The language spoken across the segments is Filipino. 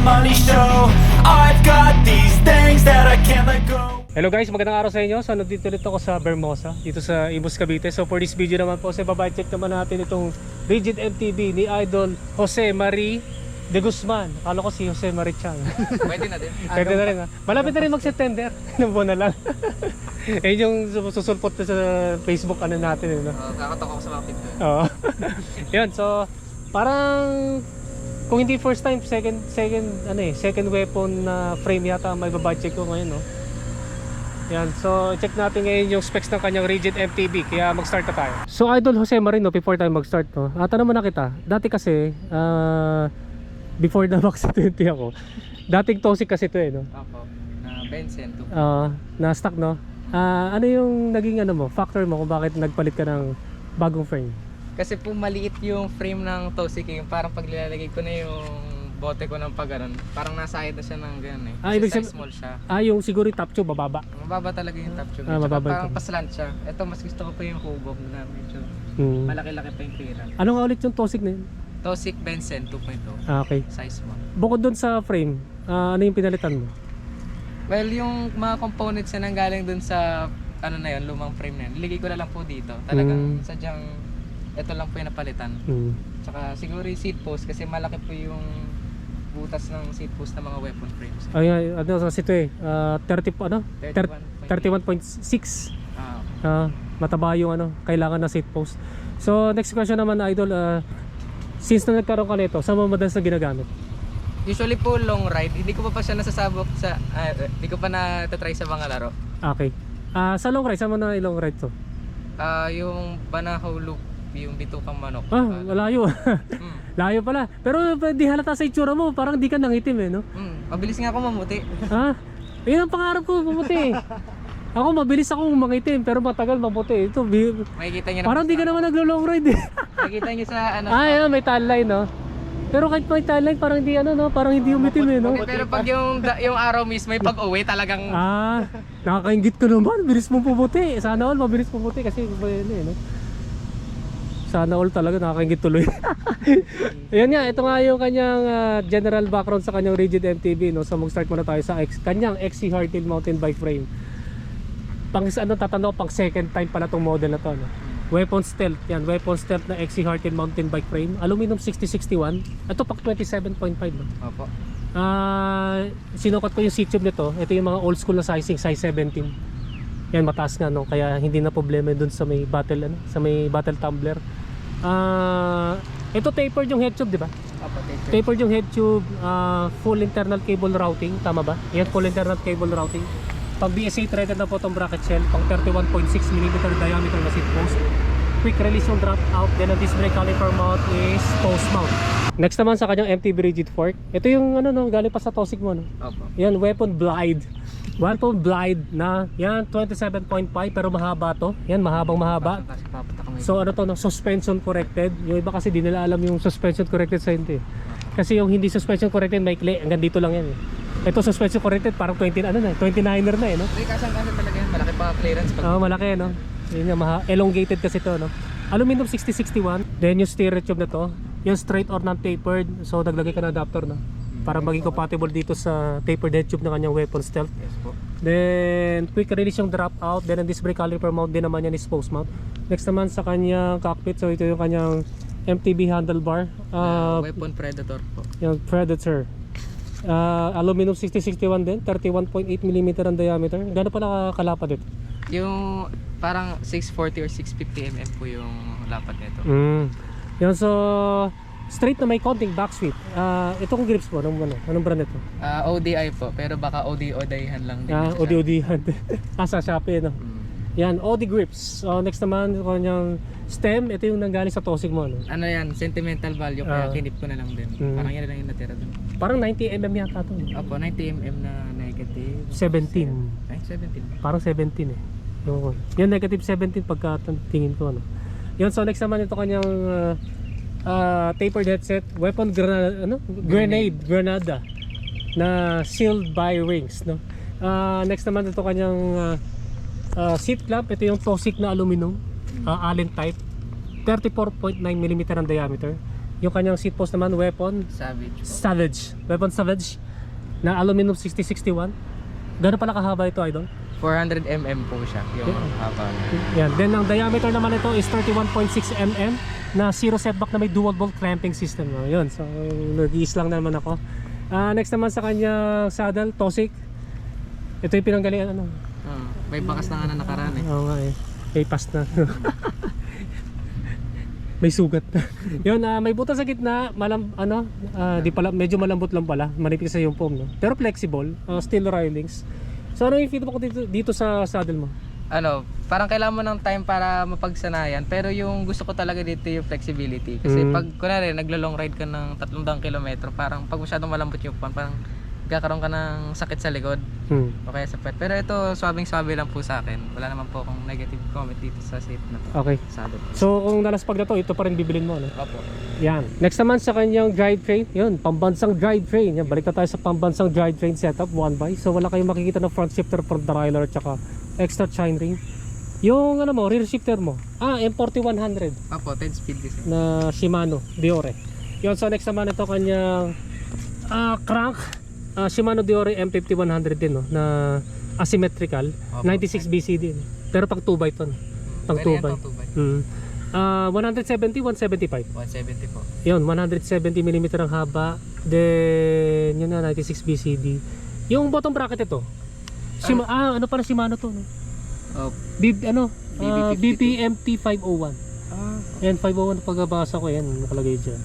money show I've got these things that I can't let go Hello guys, magandang araw sa inyo. So nandito ulit ako sa Bermosa, dito sa Imus Cavite. So for this video naman po, sa baba check naman natin itong Rigid MTB ni Idol Jose Marie de Guzman. Akala ko si Jose Marie Chan. Pwede na din. Pwede na rin ha. Malapit na rin mag-September. Ilang buwan na lang. eh yung susulpot na sa Facebook ano natin. Eh, no? Uh, kakatok ako sa mga pinto. Oo. Yun, so parang kung hindi first time, second second ano eh, second weapon na frame yata ang may babudget ko ngayon, no. Yan, so check natin ngayon yung specs ng kanyang rigid MTB kaya mag-start na tayo. So Idol Jose Marino before tayo mag-start no. Ah, tanong mo na kita. Dati kasi ah, before na Max 20 ako. Dating toxic kasi to eh no. Opo. Na Benson. to. Ah, na stock no. Ah, ano yung naging ano mo, factor mo kung bakit nagpalit ka ng bagong frame? Kasi po maliit yung frame ng Tosi King. Parang pag nilalagay ko na yung bote ko ng pag ganun, parang nasa height na siya ng ganun eh. Ah, Kasi ibig size sabi- small siya. Ah, yung siguro yung top tube bababa. Mababa talaga yung top tube. Ah, Tsaka mababa parang ito. paslant siya. Ito mas gusto ko pa yung hubog na medyo Hmm. malaki-laki pa yung clearance. Ano nga ulit yung Tosig na yun? Tosik Benson 2.0. Ah, okay. Size small. Bukod doon sa frame, ah, ano yung pinalitan mo? Well, yung mga components na nanggaling dun sa ano na yun, lumang frame na yun. Ko na lang po dito. Talagang Mm. sadyang ito lang po yung napalitan. Hmm. Tsaka siguro yung seat post kasi malaki po yung butas ng seat post ng mga weapon frames. Ay, ay, ano kasi ito eh, ah, 30 po, ano? Ter- 31.8. 31.6. Ah, Ah, mataba yung ano, kailangan na seat post. So, next question naman idol, ah, since na nagkaroon ka nito, saan mo madalas na ginagamit? usually po long ride, hindi ko pa pa siya nasasabok sa, ah, hindi ko pa na-try sa mga laro. Okay. Ah, sa long ride, saan mo na long ride to? Ah, yung Banahaw Loop, yung bitukang manok. Ah, Ah, malayo. mm, Layo pala. Pero di halata sa itsura mo, parang di ka nangitim eh, no? mm, mabilis nga ako mamuti. Ha? Yun ang pangarap ko, maputi. Ako mabilis akong mangitim pero matagal maputi. Ito, bi- Makikita niyo parang di ka naman naglo-long ride eh. Makikita niyo sa ano. ah, yan, may tan line, no? Pero kahit may tan line, parang hindi ano, no? Parang hindi umitim eh, no? Pero pag yung da- yung araw mismo, yung pag-uwi talagang Ah, nakakaingit ko naman. Bilis mo puputi. Sana all mabilis puputi kasi iba yun eh, no? Sana all talaga nakakaingit tuloy. Ayan nga, ito nga yung kanyang ah, general background sa kanyang rigid MTB, no? So mag-start muna tayo sa X, kanyang XC Hardtail mountain bike frame. Pang ano tatanong, pang second time pala tong model na to, no? Weapon stealth, yan, weapon stealth na XC Hardtail mountain bike frame. Aluminum 6061. Ito pang 27.5, no? Opo. Ah, sinukat ko yung seat tube nito. Ito yung mga old school na sizing, size 17. Yan mataas nga no, kaya hindi na problema dun sa may battle ano, sa may battle tumbler. Ah, ito tapered yung head tube, di ba? Opo, take Tapered yung head tube, ah, full internal cable routing, tama ba? Yan full internal cable routing. Pag BSA threaded na po itong bracket shell, pang 31.6 mm diameter na seat post. Quick release yung drop out, then ang disc brake caliper mount is post mount. Next naman sa kanyang MTB rigid fork. Ito yung ano no, galing pa sa Tosig mo no. Opo. Yan, weapon blade. Weapon blade na, yan, 27.5 pero mahaba to. Yan, mahabang mahaba. So ano to, no? suspension corrected. Yung iba kasi di nila alam yung suspension corrected sa hindi. Kasi yung hindi suspension corrected, maikli. Hanggang dito lang yan eh. Ito suspension corrected, parang 20, ano na, 29er na eh, no? Hindi kasang kasi talaga yan. Malaki pa clearance pag Oo, malaki, no? Yun yung maha, elongated kasi to, no? Aluminum 6061. Then yung steering tube na to, yung straight or non-tapered. So naglagay ka ng adapter, no? Para maging compatible dito sa tapered head tube ng kanyang weapon stealth. Yes po. Then, quick release yung drop out. Then, ang disc brake caliper mount din naman yan is post mount. Next naman sa kanyang cockpit. So, ito yung kanyang MTB handlebar. Uh, weapon predator po. yung Predator. Uh, aluminum 6061 din. 31.8 mm ang diameter. Gano'n pa nakakalapad ito? Yung parang 640 or 650 mm po yung lapat nito. Mm. Yan, so, straight na may konting back sweep. Uh, itong grips mo, anong, ano, anong brand ito? Ah, ODI po, pero baka OD-ODIhan lang din. Ah, siya. OD-OD. ah, sa Shopee, no? Mm. Yan, OD grips. So, next naman, yung kanyang stem. Ito yung nanggaling sa tosig mo, no? Ano yan, sentimental value Ah. kaya kinip ko na lang din. Mm. Parang yan lang yung natira dun. Parang 90mm yata to. Opo, 90mm na negative. 17. Ay, 17. Parang 17 eh. Yung, yung negative 17 pagka tingin ko ano. Yun, so next naman ito kanyang uh, uh, tapered headset, weapon grenade, ano? Grenade, granada na sealed by rings, no? Uh, next naman ito kanyang uh, uh, seat clamp, ito yung Tosik na aluminum, uh, Allen type, 34.9mm ang diameter. Yung kanyang seat post naman, weapon, Savage po. Savage, weapon Savage na aluminum 6061. Gano'n pala kahaba ito, idol? 400mm po siya, yung Yeah. haba. Yan. Then ang diameter naman ito is 31.6 mm na zero setback na may dual bolt clamping system. No? Yun. So nag-iis lang naman ako. Ah, next naman sa kanya saddle, Tosik. Ito yung pinanggalingan ano. Ah, may bakas na nga na nakaraan eh. Oo nga eh. May pass na. may sugat na. Yun, ah, may butas sa gitna, malam ano, ah, di pala medyo malambot lang pala, manipis sa yung foam, no. Pero flexible, ah, steel railings. So ano yung feedback ko dito, dito sa saddle mo? Ano, parang kailangan mo ng time para mapagsanayan. Pero yung gusto ko talaga dito yung flexibility. Kasi Mm. pag, kunwari, naglo-long ride ka ng 300 kilometro, parang pag masyadong malambot yung pan, parang magkakaroon ka ng sakit sa likod Hmm. o kaya sa pet. Pero ito, swabing-swabe lang po sa akin. Wala naman po akong negative comment dito sa seat na to. Okay. So kung nalaspag na to, ito pa rin bibilin mo, no? Opo. Yan. Next naman sa kanyang drivetrain, yun, pambansang drivetrain. Yan, balik na tayo sa pambansang drivetrain setup, one by. So wala kayong makikita ng front shifter, front derailleur, at saka extra chainring. Yung ano mo, rear shifter mo, ah, M4100 Opo, 10 speed kasi. na Shimano Diore. Yun, so next naman ito kanyang ah, crank, ah, Shimano Diore M5100 din, no, na asymmetrical, Opo. 96 BC din. Pero pag 2x to, no? Pang Pwede 2 yan by. pang 2 by. Mm. Ah, 170, 175. 170 po. Yun, 170mm ang haba. Then, yun na, 96 BCD. Yung bottom bracket ito. Shima, ah, ano pala Shimano to? No? Oh, B, ano? ah, BB52. BPMT 501. ah, Yan, 501 na pagbabasa ko yan. Nakalagay dyan.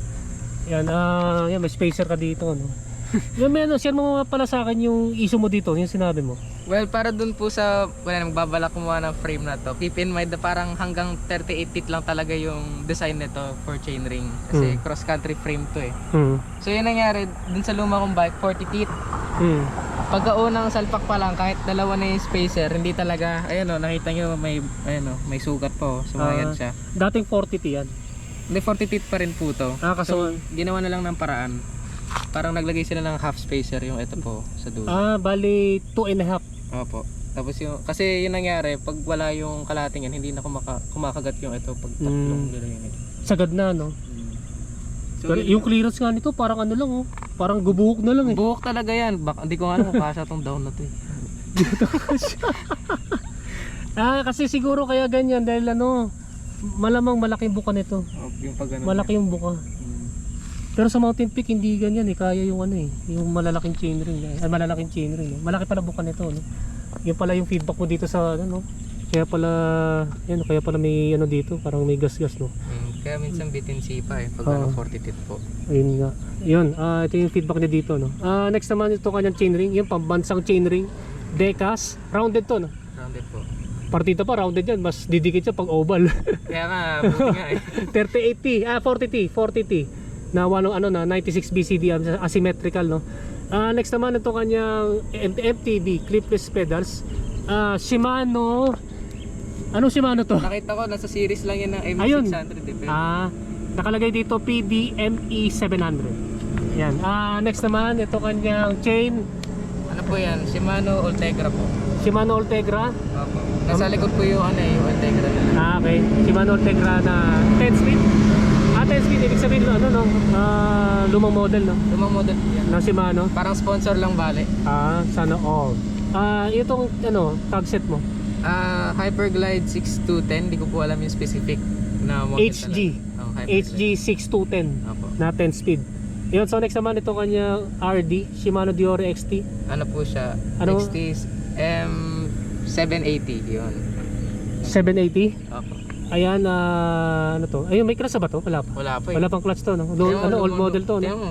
Yan, ah, yan, may spacer ka dito. No? Yan, may ano, share mo nga pala sa akin yung issue mo dito, yung sinabi mo. Well, para dun po sa, wala, nagbabalak kumuha ng frame na to, keep in mind na parang hanggang 38 feet lang talaga yung design nito for chainring. Kasi Hmm. cross-country frame to eh. Hmm. So yun nangyari, dun sa luma kong bike, 40 feet. Hmm. Pagkaunang salpak pa lang, kahit dalawa na yung spacer, hindi talaga, ayun o, nakita nyo may, ayun o, may sugat po. Sumayad Ah. siya. Dating 40 yan. Hindi, 40 feet pa rin po to. Ah, kaso- so, ginawa na lang ng paraan. Parang naglagay sila ng half spacer yung ito po sa dulo. Ah, bali 2 and a half. Opo. Tapos yung, kasi yun nangyari, pag wala yung kalating yan, hindi na kumaka, kumakagat yung ito pag tatlong Mm. yun. Sagad na, no? So, Pero yung clearance nga nito, parang ano lang, oh. Parang gubuhok na lang, eh. buhok talaga yan. Bak, hindi ko nga alam kung kasha tong down na to eh. Ah, kasi siguro kaya ganyan dahil ano, malamang malaking buka nito. Oh, yung pag ano. Malaki yung buka. Pero sa Mountain Peak hindi ganyan eh, kaya yung ano eh, yung malalaking chainring, eh. ay malalaking chainring. Eh. Malaki pala buka nito, no. Yung pala yung feedback mo dito sa ano, no? Kaya pala, yan, kaya pala may ano dito, parang may gas-gas, no. Mm, Kaya minsan bitin sipa eh, pag Oo. ano 40 feet po. Ayun nga. Yun, ah ito yung feedback niya dito, no. Ah, next naman ito kanyang chainring, yung pambansang chainring, Decas, rounded to, no. Rounded po. Partida pa rounded yan, mas didikit siya pag oval. Kaya nga, buti nga eh. 3080, ah 40T, 40T na walong ano na 96 BCD as- asymmetrical no. Ah next naman ito kanyang MTB clipless pedals. Ah Shimano Ano Shimano to? Nakita ko, nasa series lang yan ng Ayun. M600 eh. pero- Ah nakalagay dito PDME 700. Yan. Ah next naman ito kanyang chain Ano po yan? Shimano Ultegra po. Shimano Ultegra. Opo. Nasa likod po yung ano eh, yung Ultegra nila. Ah okay. Shimano Ultegra na 10 speed. 10 speed ibig sabihin ano no? Ah lumang model no. Lumang model po yan. ng Shimano. Parang sponsor lang bale. Ah, sana all. Ah, itong ano, tag set mo. Ah, Hyperglide 6210, di ko po alam yung specific na model HG. talaga. Oh, Hyperglide. HG 6210 Opo. na 10 speed. Yun, so next naman ito kanya RD, Shimano Diore XT. Ano po siya? Ano? XT M780 yun. 780. Opo. Ayan, ah, ano to? Ayun, may clutch na ba to? Wala pa. Wala pa eh. Wala pang clutch to, no? Lo- Tingnan mo, ano, old lumang- model to, no? mo.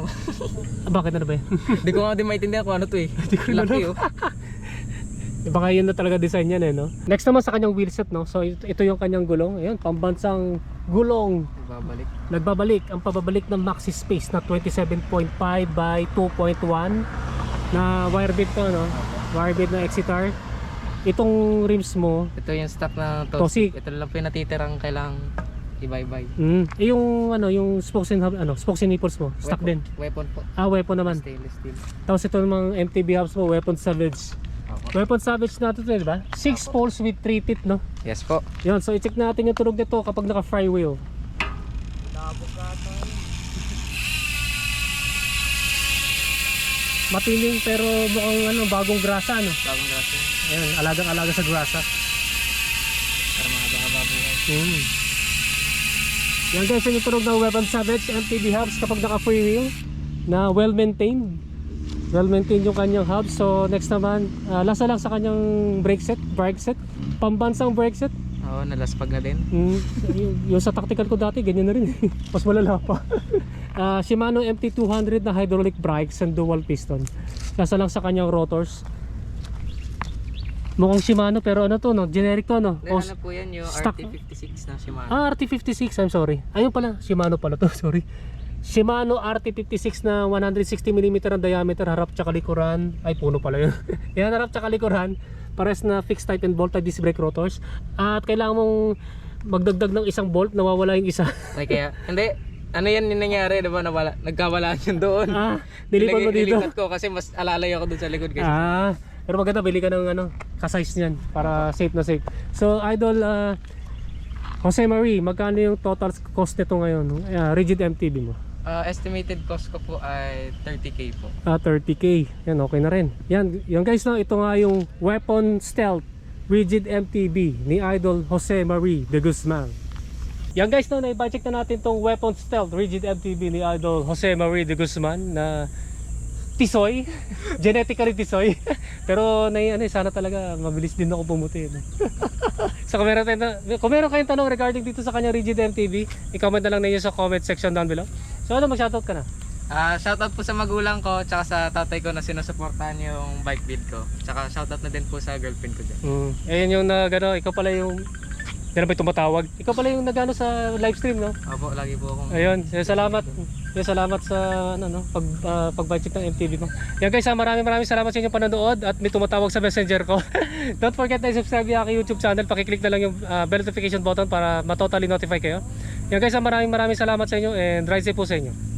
Ah, bakit ano ba yan? Di ko nga din maintindihan kung ano to eh. Laki oh. Baka yun na talaga design yan, eh, no? Next naman sa kanyang wheelset, no? So, ito, ito yung kanyang gulong. Ayan, pambansang gulong Babalik. nagbabalik ang pababalik ng maxi space na 27.5 by 2.1 na wire bit to no wire bit na Exitar itong rims mo Ito yung stock na. Tosi. Ito lang po yung natitirang kailangang ibay-bay. mm, eh, yung ano yung spokes and hub- ano spokes and nipples mo stock din Weapon po. ah weapon naman Stainless steel. tapos ito namang MTB hubs mo weapon savage Opo. weapon savage na ito di ba 6 poles with 3 teeth no Yes po. yun so i-check natin yung tunog nito kapag naka fry wheel Matining pero mukhang ano, bagong grasa ano. Bagong grasa. Ayun, alagang-alaga sa grasa. Para mahaba-haba buhay. Mm. Yan guys, yung tunog ng Weapon Savage MTB hubs kapag naka free wheel na well maintained. Well maintained yung kanyang hubs. So next naman, ah, lasa lang sa kanyang brake set, brake set. Pambansang brake set. Oo, nalaspag na din. Mm, yung sa tactical ko dati, ganyan na rin. Mas malala pa. Ah, Shimano MT200 na hydraulic brakes and dual piston. Nasa lang sa kanyang rotors. Mukhang Shimano pero ano to no, generic to no. Then O- ano po yan, yung stock- RT56 na Shimano. Ah, RT56, I'm sorry. Ayun pala, Shimano pala to, sorry. Shimano RT56 na 160mm ang diameter, harap tsaka likuran. Ay, puno pala yun. Yan, harap tsaka likuran. Pares na fixed type and bolt type disc brake rotors. At kailangan mong magdagdag ng isang bolt, nawawala yung isa. Ay, kaya, hindi. Ano yan yung nangyari, diba? Nawala, nagkawalaan yun doon. ah, nilipan mo dito. nilipat ko kasi mas alalay ako doon sa likod kasi. Ah, pero maganda, bili ka ng ano, ka-size niyan para safe na safe. So, idol, ah, Jose Marie, magkano yung total cost nito ngayon? Ah, rigid MTB mo? Ah, estimated cost ko po ay 30k po. Ah, 30k. Yan, okay na rin. Yan, yan guys, no, ito nga yung Weapon Stealth Rigid MTB ni Idol Jose Marie de Guzman. Yan guys, no, na-check na natin tong Weapon Stealth Rigid MTB ni Idol Jose Marie de Guzman na tisoy, genetically tisoy. Pero na ano, sana talaga mabilis din ako pumuti. No? so kung meron, tayong, kung meron kayong tanong regarding dito sa kanya Rigid MTB, i-comment na lang ninyo sa comment section down below. So ano, mag-shoutout ka na? Ah, shoutout po sa magulang ko tsaka sa tatay ko na sinusuportahan yung bike build ko. Tsaka shoutout na din po sa girlfriend ko dyan. Mm. Ayun yung nag ano, ikaw pala yung na ba tumatawag? Ikaw pala yung nagano sa live stream, no? Opo, lagi po akong Ayun, salamat. Eh, salamat sa ano no, pag uh, pag-check ng MTV mo. Yan guys, ah, maraming maraming salamat sa inyong panonood at may tumatawag sa messenger ko. Don't forget na subscribe yung aking YouTube channel. Paki-click na lang yung ah, bell notification button para ma-totally notify kayo. Yan guys, ah, maraming maraming salamat sa inyo and drive safe po sa inyo.